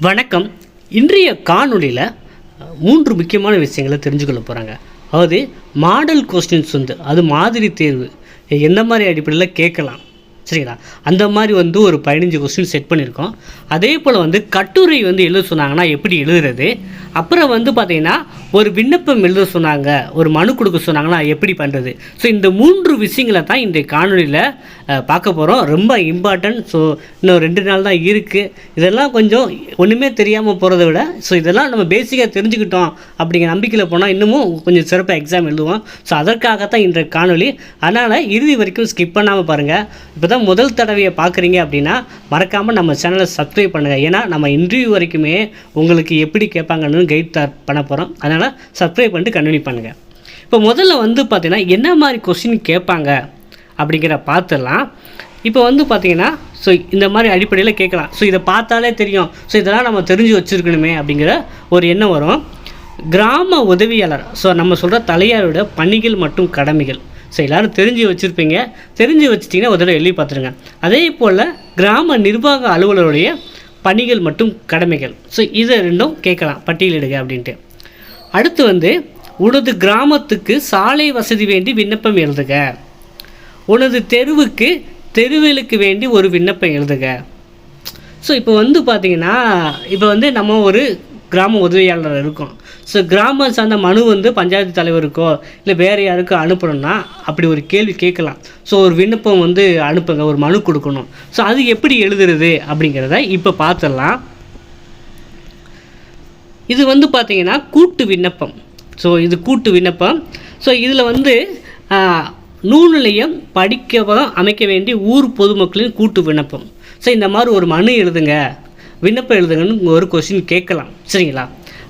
வணக்கம். இன்றைய காணொளியில் மூன்று முக்கியமான விஷயங்களை தெரிஞ்சுக்கொள்ள போகிறாங்க அதாவது மாடல் கொஸ்டின்ஸ் வந்து அது மாதிரி தேர்வு. எந்த மாதிரி அடிப்படையில் கேட்கலாம்? சரிங்களா? அந்த மாதிரி வந்து ஒரு பதினஞ்சு கொஸ்டின் செட் பண்ணியிருக்கோம். அதே போல் வந்து கட்டுரை வந்து எழுத சொன்னாங்கன்னா எப்படி எழுதுறது? அப்புறம் வந்து பார்த்தீங்கன்னா ஒரு விண்ணப்பம் எழுத சொன்னாங்க ஒரு மனு கொடுக்க சொன்னாங்கன்னா எப்படி பண்ணுறது ஸோ இந்த மூன்று விஷயங்களை தான் இந்த காணொலியில் பார்க்க போகிறோம் ரொம்ப இம்பார்ட்டன்ட் ஸோ இன்னும் ரெண்டு நாள் தான் இருக்குது இதெல்லாம் கொஞ்சம் ஒன்றுமே தெரியாமல் போகிறத விட ஸோ இதெல்லாம் நம்ம பேசிக்காக தெரிஞ்சுக்கிட்டோம் அப்படிங்கிற நம்பிக்கையில் போனால் இன்னமும் கொஞ்சம் சிறப்பாக எக்ஸாம் எழுதுவோம். ஸோ அதற்காக தான் இன்றைய காணொலி அதனால் இறுதி வரைக்கும் ஸ்கிப் பண்ணாமல் பாருங்கள் இப்போ தான் முதல் தடவையை பார்க்குறீங்க அப்படின்னா மறக்காமல் நம்ம சேனலை சப்ஸ்கிரைப் பண்ணுங்கள் ஏன்னா நம்ம இன்டர்வியூ வரைக்குமே உங்களுக்கு எப்படி கேட்பாங்கன்னு கைட் தர பண்ண போகிறோம் அதனால் சப்ஸ்கிரைப் பண்ணிட்டு கண்டினியூ பண்ணுங்கள் இப்போ முதல்ல வந்து பார்த்தீங்கன்னா என்ன மாதிரி கொஸ்டின் கேட்பாங்க அப்படிங்கிற பார்த்துடலாம். இப்போ வந்து பார்த்தீங்கன்னா ஸோ இந்த மாதிரி அடிப்படையில் கேட்கலாம். ஸோ இதை பார்த்தாலே தெரியும். ஸோ இதெல்லாம் நம்ம தெரிஞ்சு வச்சுருக்கணுமே அப்படிங்கிற ஒரு எண்ணம் வரும். கிராம உதவியாளர் ஸோ நம்ம சொல்கிற தலையாரோட பணிகள் மற்றும் கடமைகள். ஸோ எல்லோரும் தெரிஞ்சு வச்சுருப்பீங்க. தெரிஞ்சு வச்சிட்டிங்கன்னா ஒரு தடவை எழுதி பார்த்துருங்க. அதே போல் கிராம நிர்வாக அலுவலருடைய பணிகள் மற்றும் கடமைகள். ஸோ இதை ரெண்டும் கேட்கலாம். பட்டியலிடுக அப்படின்ட்டு. அடுத்து வந்து உனது கிராமத்துக்கு சாலை வசதி வேண்டி விண்ணப்பம் எழுதுக. உனது தெருவுக்கு தெருவிலுக்கு வேண்டி ஒரு விண்ணப்பம் எழுதுக. ஸோ இப்போ வந்து பார்த்தீங்கன்னா இப்போ வந்து நம்ம ஒரு கிராம உதவியாளர் இருக்கும். ஸோ கிராம சார்ந்த மனு வந்து பஞ்சாயத்து தலைவருக்கோ இல்லை வேறு யாருக்கோ அனுப்பணும்னா அப்படி ஒரு கேள்வி கேட்கலாம். ஸோ ஒரு விண்ணப்பம் வந்து அனுப்புங்க ஒரு மனு கொடுக்கணும். ஸோ அது எப்படி எழுதுறது அப்படிங்கிறத இப்போ பார்த்துடலாம் இது வந்து பார்த்திங்கன்னா கூட்டு விண்ணப்பம். ஸோ இது கூட்டு விண்ணப்பம். ஸோ இதில் வந்து ஆ, நூல் நிலையம் படிக்கவும் அமைக்க வேண்டிய ஊர் பொதுமக்களின் கூட்டு விண்ணப்பம். ஸோ இந்த மாதிரி ஒரு மனு எழுதுங்க. விண்ணப்பம் எழுதுங்கன்னு ஒரு கொஸ்டின் கேட்கலாம். சரிங்களா?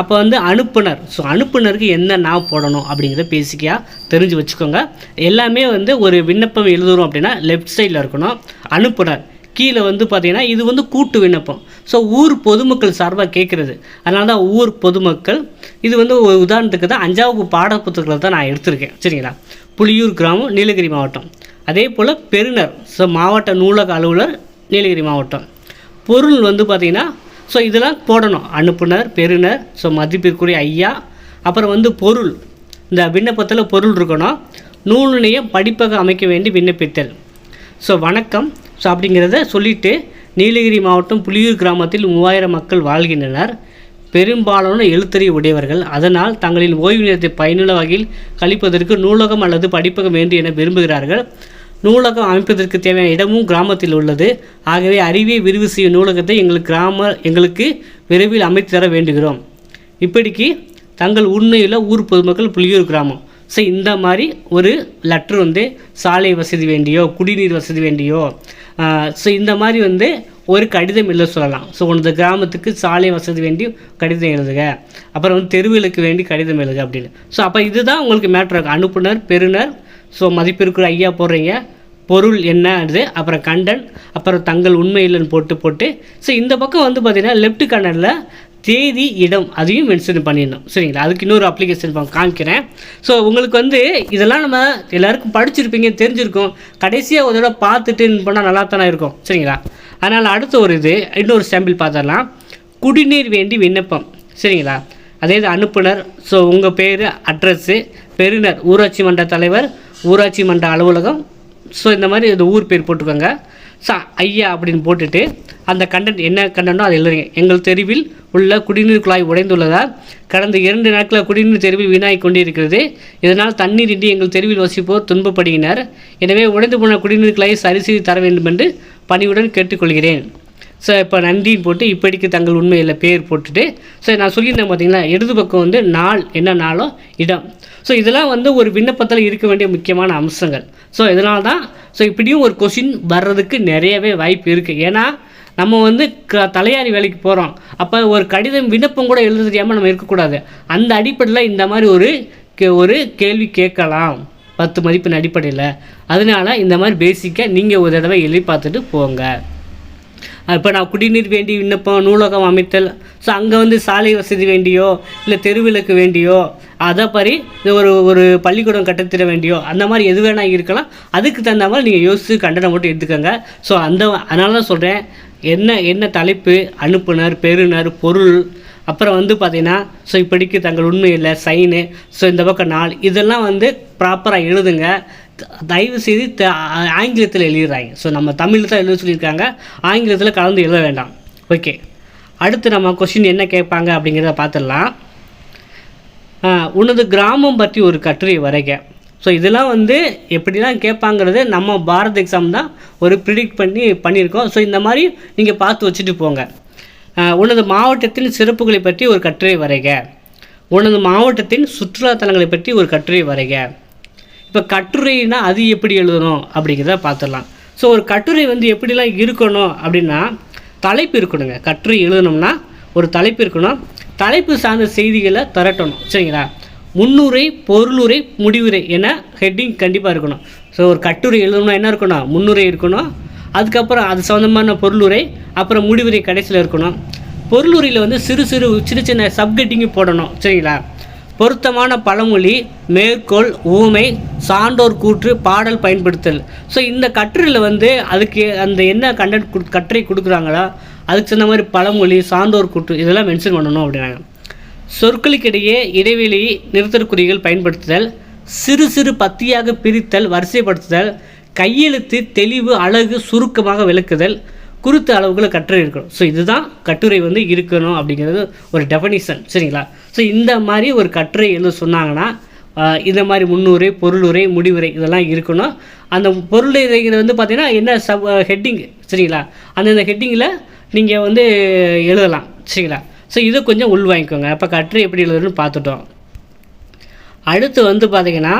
அப்போ வந்து அனுப்புனர். ஸோ அனுப்புனருக்கு என்ன நான் போடணும் அப்படிங்கிறத பேசிக்காக தெரிஞ்சு வச்சுக்கோங்க. எல்லாமே வந்து ஒரு விண்ணப்பம் எழுதுகிறோம் அப்படின்னா லெஃப்ட் சைடில் இருக்கணும். அனுப்புனர். கீழே வந்து பார்த்திங்கன்னா இது வந்து கூட்டு விண்ணப்பம். ஸோ ஊர் பொதுமக்கள் சார்பாக கேட்குறது. அதனால தான் ஊர் பொதுமக்கள். இது வந்து ஒரு உதாரணத்துக்கு தான் அஞ்சாவது பாட புத்தகத்தில் தான் நான் எடுத்திருக்கேன். சரிங்களா? புளியூர் கிராமம் நீலகிரி மாவட்டம். அதே போல் பெருநர். ஸோ மாவட்ட நூலக அலுவலர் நீலகிரி மாவட்டம். பொருள் வந்து பார்த்திங்கன்னா ஸோ இதெல்லாம் போடணும். அனுப்புனர் பெறுநர் ஸோ மதிப்பிற்குரிய ஐயா. அப்புறம் வந்து பொருள். இந்த விண்ணப்பத்தில் பொருள் இருக்கணும். நூலினையும் படிப்பக படிப்பகம் அமைக்க வேண்டி விண்ணப்பித்தல். ஸோ வணக்கம். ஸோ அப்படிங்கிறத சொல்லிவிட்டு நீலகிரி மாவட்டம் புலியூர் கிராமத்தில் மூவாயிரம் மக்கள் வாழ்கின்றனர். பெரும்பாலான எழுத்தறிவு உடையவர்கள். அதனால் தங்களின் ஓய்வு நேரத்தை பயனுள்ள வகையில் கழிப்பதற்கு நூலகம் அல்லது படிப்பகம் வேண்டும் என விரும்புகிறார்கள். நூலகம் அமைப்பதற்கு தேவையான இடமும் கிராமத்தில் உள்ளது. ஆகவே அறிவை விரிவு செய்யும் நூலகத்தை எங்களுக்கு கிராம எங்களுக்கு விரைவில் அமைத்து தர வேண்டுகிறோம். இப்படிக்கு தங்கள் உண்மையில் ஊர் பொதுமக்கள் புலியூர் கிராமம். ஸோ இந்த மாதிரி ஒரு லெட்ரு வந்து சாலை வசதி வேண்டியோ குடிநீர் வசதி வேண்டியோ ஸோ இந்த மாதிரி வந்து ஒரு கடிதம் எழுத சொல்லலாம். ஸோ உனது கிராமத்துக்கு சாலை வசதி வேண்டி கடிதம் எழுதுக. அப்புறம் வந்து தெருவிலுக்கு வேண்டி கடிதம் எழுதுக அப்படின்னு. ஸோ அப்போ இதுதான் உங்களுக்கு மேட்ரு இருக்கும் அனுப்புனர் பெறுநர் ஸோ மதிப்பிற்குற ஐயா போடுறீங்க. பொருள் என்னது? அப்புறம் கண்டன் அப்புறம் தங்கள் உண்மை இல்லைன்னு போட்டு போட்டு. ஸோ இந்த பக்கம் வந்து பார்த்தீங்கன்னா லெஃப்ட் கண்டனில் தேதி இடம் அதையும் மென்ஷன் பண்ணிடணும். சரிங்களா? அதுக்கு இன்னொரு அப்ளிகேஷன் காமிக்கிறேன். ஸோ உங்களுக்கு வந்து இதெல்லாம் நம்ம எல்லாருக்கும் படிச்சிருப்பீங்க தெரிஞ்சிருக்கும். கடைசியாக ஒரு தடவை பார்த்துட்டு பண்ணால் நல்லா தானே இருக்கும். சரிங்களா? அதனால் அடுத்த ஒரு இது இன்னொரு சாம்பிள் பார்த்துடலாம். குடிநீர் வேண்டி விண்ணப்பம். சரிங்களா? அதே இது அனுப்புனர். ஸோ உங்கள் பேர் அட்ரஸ்ஸு பெறுநர் ஊராட்சி மன்ற தலைவர் ஊராட்சி மன்ற அலுவலகம். ஸோ இந்த மாதிரி இந்த ஊர் பேர் போட்டுக்கோங்க. ஸோ ஐயா அப்படின்னு போட்டுட்டு அந்த கண்டென்ட் என்ன கண்டனோ அதை எழுதுறீங்க. எங்கள் தெருவில் உள்ள குடிநீர் குழாய் உடைந்துள்ளதால் கடந்த இரண்டு நாட்களில் குடிநீர் தெருவில் வீணாகி கொண்டிருக்கிறது. இதனால் தண்ணீர் இன்றி எங்கள் தெருவில் வசிப்போர் துன்பப்படுகினர். எனவே உடைந்து போன குடிநீர் குழாயை சரி செய்து தர வேண்டும் என்று பணிவுடன் கேட்டுக்கொள்கிறேன். ஸோ இப்போ நன்றின்னு போட்டு இப்படிக்கு தங்கள் உண்மையில் பேர் போட்டுட்டு ஸோ நான் சொல்லியிருந்தேன் பார்த்தீங்களா இடது பக்கம் வந்து நாள் என்ன நாளோ இடம். ஸோ இதெல்லாம் வந்து ஒரு விண்ணப்பத்தில் இருக்க வேண்டிய முக்கியமான அம்சங்கள். ஸோ இதனால தான் ஸோ இப்படியும் ஒரு கொஷின் வர்றதுக்கு நிறையவே வாய்ப்பு இருக்குது ஏன்னா நம்ம வந்து க தலையாரி வேலைக்கு போகிறோம் அப்போ ஒரு கடிதம் விண்ணப்பம் கூட எழுத தெரியாமல் நம்ம இருக்கக்கூடாது. அந்த அடிப்படையில் இந்த மாதிரி ஒரு கே- ஒரு கேள்வி கேட்கலாம். பத்து மதிப்பின் அடிப்படையில். அதனால இந்த மாதிரி பேசிக்காக நீங்கள் ஒரு தடவை எழுதி பார்த்துட்டு போங்க. இப்போ நான் குடிநீர் வேண்டி விண்ணப்பம் நூலகம் அமைத்தல் ஸோ அங்கே வந்து சாலை வசதி வேண்டியோ இல்லை தெருவிளக்கு வேண்டியோ அதை மாதிரி ஒரு ஒரு பள்ளிக்கூடம் கட்டத்திட வேண்டியோ அந்த மாதிரி எது வேணால் இருக்கலாம். அதுக்கு தகுந்த மாதிரி நீங்கள் யோசித்து கண்டனம் மட்டும் எடுத்துக்கோங்க. ஸோ அந்த அதனால தான் சொல்கிறேன் என்ன என்ன தலைப்பு அனுப்புனர் பெறுநர் பொருள் அப்புறம் வந்து பார்த்தீங்கன்னா ஸோ இப்படிக்கு தங்கள் உண்மை இல்லை சைனு ஸோ இந்த பக்கம் நாள் இதெல்லாம் வந்து ப்ராப்பராக எழுதுங்க. தயவு செய்து த- ஆங்கிலத்தில் எழுதிடுறாங்க ஸோ நம்ம தமிழில் தான் எழுத சொல்லியிருக்காங்க. ஆங்கிலத்தில் கலந்து எழுத வேண்டாம். ஓகே அடுத்து நம்ம கொஷின் என்ன கேட்பாங்க அப்படிங்கிறத பார்த்துடலாம். உனது கிராமம் பற்றி ஒரு கட்டுரை வரைக. ஸோ இதெல்லாம் வந்து எப்படிலாம் கேட்பாங்கிறது நம்ம பாரத் எக்ஸாம் தான் ஒரு ப்ரிடிக்ட் பண்ணி பண்ணியிருக்கோம். ஸோ இந்த மாதிரி நீங்கள் பார்த்து வச்சுட்டு போங்க. உனது மாவட்டத்தின் சிறப்புகளை பற்றி ஒரு கட்டுரை வரைக. உனது மாவட்டத்தின் சுற்றுலாத்தலங்களை பற்றி ஒரு கட்டுரை வரைக. இப்போ கட்டுரைனா அது எப்படி எழுதணும் அப்படிங்கிறத பார்த்துடலாம். ஸோ ஒரு கட்டுரை வந்து எப்படிலாம் இருக்கணும் அப்படின்னா தலைப்பு இருக்கணுங்க. கட்டுரை எழுதணும்னா ஒரு தலைப்பு இருக்கணும். தலைப்பு சார்ந்த செய்திகளை திரட்டணும். சரிங்களா? முன்னுரை பொருளுரை முடிவுரை என ஹெட்டிங் கண்டிப்பாக இருக்கணும். ஸோ ஒரு கட்டுரை எழுதணும்னா என்ன இருக்கணும்? முன்னுரை இருக்கணும். அதுக்கப்புறம் அது சம்மந்தமான பொருளுரை அப்புறம் முடிவுரை கடைசியில் இருக்கணும். பொருளுரையில் வந்து சிறு சிறு சின்ன சின்ன சப்கட்டிங்கு போடணும். சரிங்களா? பொருத்தமான பழமொழி மேற்கோள் ஊமை சான்றோர் கூற்று பாடல் பயன்படுத்தல். ஸோ இந்த கட்டுரையில் வந்து அதுக்கு அந்த என்ன கண்டென்ட் கட்டுரை கொடுக்குறாங்களோ? அதுக்கு தகுந்த மாதிரி பழமொழி சான்றோர் கூற்று இதெல்லாம் மென்ஷன் பண்ணணும் அப்படின்னாங்க. சொற்களுக்கிடையே இடைவெளி நிறுத்தற்குறிகள் பயன்படுத்துதல் சிறு சிறு பத்தியாக பிரித்தல் வரிசைப்படுத்துதல் கையெழுத்து தெளிவு அழகு சுருக்கமாக விளக்குதல் குறித்த அளவுகளை கட்டுரை இருக்கணும். ஸோ இதுதான் கட்டுரை வந்து இருக்கணும் அப்படிங்கிறது ஒரு டெஃபனிஷன் சரிங்களா? ஸோ இந்த மாதிரி ஒரு கட்டுரை எழுத சொன்னாங்கன்னா இந்த மாதிரி முன்னுரை பொருளுரை முடிவுரை இதெல்லாம் இருக்கணும். அந்த பொருளுரைங்கிறது வந்து பார்த்திங்கன்னா என்ன சப் ஹெட்டிங் சரிங்களா? அந்தந்த ஹெட்டிங்கில் நீங்கள் வந்து எழுதலாம். சரிங்களா? ஸோ இதை கொஞ்சம் உள் வாங்கிக்கோங்க. அப்போ கட்டுரை எப்படி எழுதுறதுன்னு பார்த்துட்டோம். அடுத்து வந்து பார்த்திங்கன்னா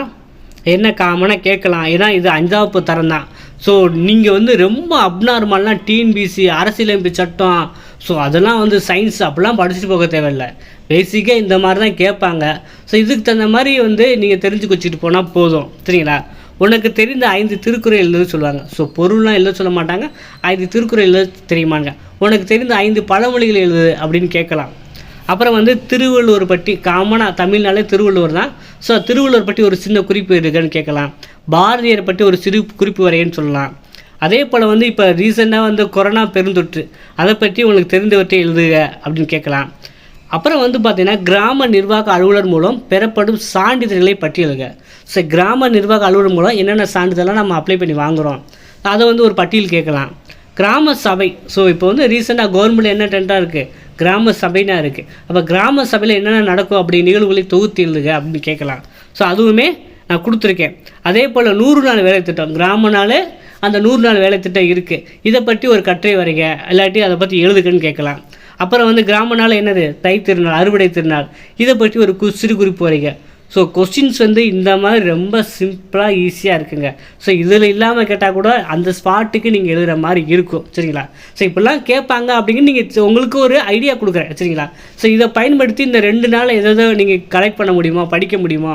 என்ன காமனாக கேட்கலாம். ஏன்னா இது அஞ்சாவது தரம் தான். ஸோ நீங்கள் வந்து ரொம்ப அப்நார்மல்லாம் டிஎன்பிசி அரசியலமைப்பு சட்டம் ஸோ அதெல்லாம் வந்து சயின்ஸ் அப்படிலாம் படிச்சுட்டு போக தேவையில்ல. பேசிக்காக இந்த மாதிரி தான் கேட்பாங்க. ஸோ இதுக்கு தகுந்த மாதிரி வந்து நீங்கள் தெரிஞ்சு வச்சுட்டு போனால் போதும். சரிங்களா? உனக்கு தெரிந்த ஐந்து திருக்குறள் எழுத சொல்லுவாங்க. ஸோ பொருள்லாம் எழுத சொல்ல மாட்டாங்க. ஐந்து திருக்குறள் எழுத தெரியுமாங்க? உனக்கு தெரிந்த ஐந்து பழமொழிகள் எழுது அப்படின்னு கேட்கலாம். அப்புறம் வந்து திருவள்ளுவர் பற்றி காமனாக தமிழ்னாலே திருவள்ளுவர் தான். ஸோ திருவள்ளுவர் பற்றி ஒரு சின்ன குறிப்பு இருக்குன்னு கேட்கலாம். பாரதியார் பற்றி ஒரு சிறு குறிப்பு வரையன்னு சொல்லலாம். அதே போல் வந்து இப்போ ரீசெண்டாக வந்து கொரோனா பெருந்தொற்று. அதை பற்றி உங்களுக்கு தெரிந்தவற்றை எழுதுக அப்படின்னு கேட்கலாம். அப்புறம் வந்து பார்த்திங்கன்னா கிராம நிர்வாக அலுவலர் மூலம் பெறப்படும் சான்றிதழ்களை பட்டியலுங்க ஸோ கிராம நிர்வாக அலுவலர் மூலம் என்னென்ன சான்றிதழ்லாம் நம்ம அப்ளை பண்ணி வாங்குகிறோம் அதை வந்து ஒரு பட்டியல் கேட்கலாம். கிராம சபை. ஸோ இப்போ வந்து ரீசெண்டாக கவர்மெண்ட் என்ன டெண்டாக இருக்குது கிராம சபைனா இருக்குது அப்போ கிராம சபையில் என்னென்ன நடக்கும் அப்படி நிகழ்வுகளை தொகுத்து எழுதுக அப்படின்னு கேட்கலாம். ஸோ அதுவுமே நான் கொடுத்துருக்கேன். அதே போல் நூறு நாள் வேலை திட்டம் கிராம அந்த நூறு நாள் வேலை திட்டம் இருக்குது இதை பற்றி ஒரு கட்டுரை வரைங்க. இல்லாட்டி அதை பற்றி எழுதுக்கன்னு கேட்கலாம். அப்புறம் வந்து கிராம நாள் என்னது? தை திருநாள் அறுவடை திருநாள். இதை பற்றி ஒரு கு சிறு குறிப்பு வரைங்க. ஸோ கொஸ்டின்ஸ் வந்து இந்த மாதிரி ரொம்ப சிம்பிளாக ஈஸியாக இருக்குங்க. ஸோ இதில் இல்லாமல் கேட்டால் கூட அந்த ஸ்பாட்டுக்கு நீங்கள் எழுதுகிற மாதிரி இருக்கும். சரிங்களா? ஸோ இப்படிலாம் கேட்பாங்க அப்படின்னு நீங்கள் உங்களுக்கு ஒரு ஐடியா கொடுக்குறேன். சரிங்களா? ஸோ இதை பயன்படுத்தி இந்த ரெண்டு நாள் எதாவது நீங்கள் கலெக்ட் பண்ண முடியுமா? படிக்க முடியுமா?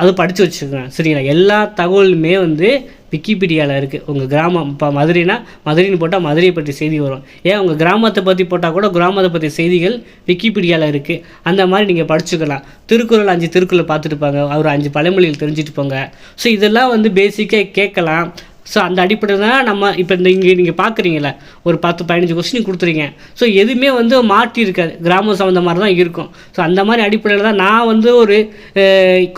அது படித்து வச்சுருக்கேன் சரிங்களா? எல்லா தகவலுமே வந்து விக்கிபீடியாவில் இருக்குது உங்கள் கிராமம் இப்போ மதுரைனா மதுரைன்னு போட்டால் மதுரையை பற்றி செய்தி வரும். ஏன்? உங்கள் கிராமத்தை பற்றி போட்டால் கூட கிராமத்தை பற்றி செய்திகள் விக்கிபீடியாவில் இருக்குது அந்த மாதிரி நீங்கள் படிச்சுக்கலாம். திருக்குறள் அஞ்சு திருக்குறள் பார்த்துட்டு போங்க. ஒரு அஞ்சு பழமொழிகள் தெரிஞ்சுட்டு போங்க. ஸோ இதெல்லாம் வந்து பேசிக்காக கேட்கலாம். ஸோ அந்த அடிப்படையில் தான் நம்ம இப்போ இந்த இங்கே நீங்கள் பார்க்குறீங்களே ஒரு பத்து பதினஞ்சு கொஸ்டின் கொடுத்துறீங்க. ஸோ எதுவுமே வந்து மாற்றி இருக்காது. கிராமம் சம்மந்த மாதிரி தான் இருக்கும். ஸோ அந்த மாதிரி அடிப்படையில் தான் நான் வந்து ஒரு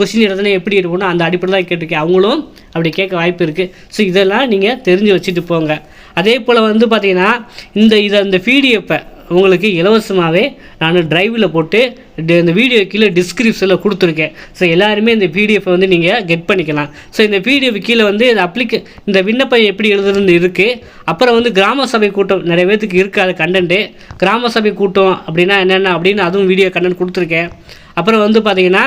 கொஸ்டின் எழுதுனா எப்படி இருக்கும்னு அந்த அடிப்படையில் தான் கேட்டிருக்கேன். அவங்களும் அப்படி கேட்க வாய்ப்பு இருக்குது ஸோ இதெல்லாம் நீங்கள் தெரிஞ்சு வச்சுட்டு போங்க. அதே போல் வந்து பார்த்திங்கன்னா இந்த இதை இந்த பிடிஎஃப்பை உங்களுக்கு இலவசமாகவே நான் டிரைவில் போட்டு இந்த வீடியோ கீழே டிஸ்கிரிப்ஷனில் கொடுத்துருக்கேன். ஸோ எல்லாருமே இந்த பிடிஎஃப்பை வந்து நீங்கள் கெட் பண்ணிக்கலாம். ஸோ இந்த பிடிஎஃப் கீழே வந்து இந்த அப்ளிகே இந்த விண்ணப்பம் எப்படி எழுதுறது இருக்குது அப்புறம் வந்து கிராம சபை கூட்டம் நிறைய பேர்த்துக்கு இருக்காது கண்டென்ட்டு கிராம சபை கூட்டம் அப்படின்னா என்னென்ன அப்படின்னு அதுவும் வீடியோ கண்டென்ட் கொடுத்துருக்கேன். அப்புறம் வந்து பார்த்திங்கன்னா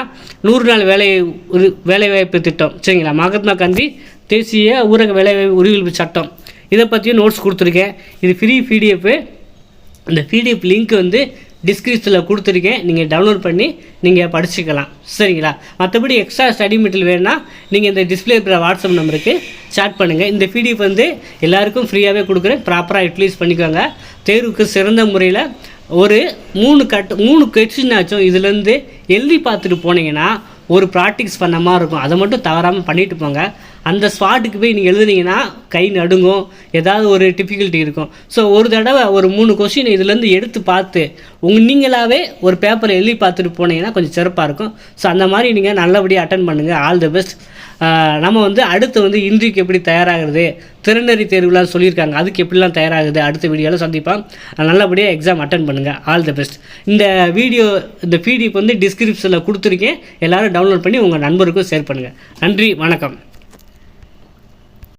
நூறு நாள் வேலை உரு வேலைவாய்ப்பு திட்டம். சரிங்களா? மகாத்மா காந்தி தேசிய ஊரக வேலைவாய்ப்பு உரிமை சட்டம். இதை பற்றியும் நோட்ஸ் கொடுத்துருக்கேன். இது ஃப்ரீ பிடிஎஃப்பு அந்த பிடிஎஃப் லிங்க் வந்து டிஸ்கிரிப்ஷனில் கொடுத்துருக்கேன். நீங்கள் டவுன்லோட் பண்ணி நீங்கள் படிச்சுக்கலாம். சரிங்களா? மற்றபடி எக்ஸ்ட்ரா ஸ்டடி மெட்டீரியல் வேணும்னா நீங்கள் இந்த டிஸ்பிளே இருக்கிற வாட்ஸ்அப் நம்பருக்கு சாட் பண்ணுங்கள் இந்த பிடிஎஃப் வந்து எல்லாருக்கும் ஃப்ரீயாகவே கொடுக்குறேன். ப்ராப்பராக யூட்டிலைஸ் பண்ணிக்கோங்க. தேர்வுக்கு சிறந்த முறையில் ஒரு மூணு கட் மூணு கொஸ்டின் இதுலேருந்து எழுதி பார்த்துட்டு போனீங்கன்னா ஒரு ப்ராக்டிக்ஸ் பண்ண மாதிரி இருக்கும். அதை மட்டும் தவறாமல் பண்ணிட்டு போங்க. அந்த ஸ்பாட்டுக்கு போய் நீங்கள் எழுதுனீங்கன்னா கை நடுங்கும். ஏதாவது ஒரு டிஃபிகல்ட்டி இருக்கும். ஸோ ஒரு தடவை ஒரு மூணு கொஷின் இதுலேருந்து எடுத்து பார்த்து உங்க நீங்களாகவே ஒரு பேப்பரை எழுதி பார்த்துட்டு போனீங்கன்னா கொஞ்சம் சிறப்பாக இருக்கும். ஸோ அந்த மாதிரி நீங்கள் நல்லபடியாக அட்டன் பண்ணுங்கள் ஆல் தி பெஸ்ட் நம்ம வந்து அடுத்து வந்து இன்றைக்கு எப்படி தயாராகிறது திறனறி தேர்வுலாம் சொல்லியிருக்காங்க. அதுக்கு எப்படிலாம் தயாராகுது அடுத்த வீடியோவில் சந்திப்பான் நல்லபடியாக எக்ஸாம் அட்டன் பண்ணுங்கள் ஆல் தி பெஸ்ட் இந்த வீடியோ இந்த பிடிஎஃப் வந்து டிஸ்கிரிப்ஷனில் கொடுத்துருக்கேன். எல்லாரும் டவுன்லோட் பண்ணி உங்கள் நண்பருக்கும் ஷேர் பண்ணுங்கள் நன்றி வணக்கம்.